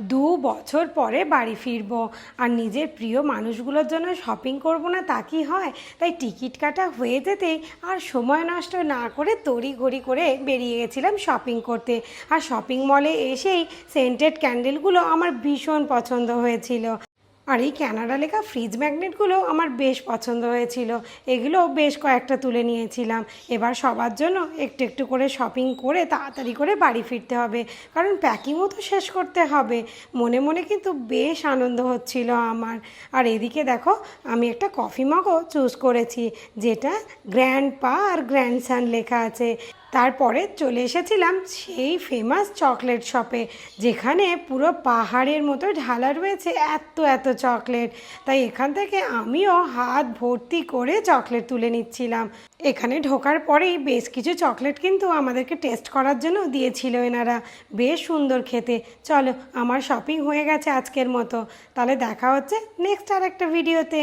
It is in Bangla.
দু বছর পরে বাড়ি ফিরব। আর নিজের প্রিয় মানুষগুলোর জন্য শপিং করব না তা কি হয়? তাই টিকিট কাটা হয়ে যেতেই আর সময় নষ্ট না করে তড়ি ঘড়ি করে বেরিয়ে গেছিলাম শপিং করতে। আর শপিং মলে এসেই সেন্টেড ক্যান্ডেলগুলো আমার ভীষণ পছন্দ হয়েছিল। আর এই ক্যানাডা লেখা ফ্রিজ ম্যাগনেটগুলো আমার বেশ পছন্দ হয়েছিল। এগুলো বেশ কয়েকটা তুলে নিয়েছিলাম। এবার সবার জন্য একটু একটু করে শপিং করে তাড়াতাড়ি করে বাড়ি ফিরতে হবে। কারণ প্যাকিংও তো শেষ করতে হবে। মনে মনে কিন্তু বেশ আনন্দ হচ্ছিল আমার। আর এদিকে দেখো, আমি একটা কফি মগও চুজ করেছি, যেটা গ্র্যান্ড পা আর গ্র্যান্ড সান লেখা আছে। তারপরে চলে এসেছিলাম সেই ফেমাস চকলেট শপে যেখানে পুরো পাহাড়ের মতো ঢালা রয়েছে, এত এত চকলেট তাই এখান থেকে আমিও হাত ভর্তি করে চকলেট তুলে নিচ্ছিলাম। এখানে ঢোকার পরেই বেশ কিছু চকলেট কিন্তু আমাদেরকে টেস্ট করার জন্য দিয়েছিল এনারা। বেশ সুন্দর খেতে। চলো, আমার শপিং হয়ে গেছে আজকের মতো। তাহলে দেখা হচ্ছে নেক্সট আর একটা ভিডিওতে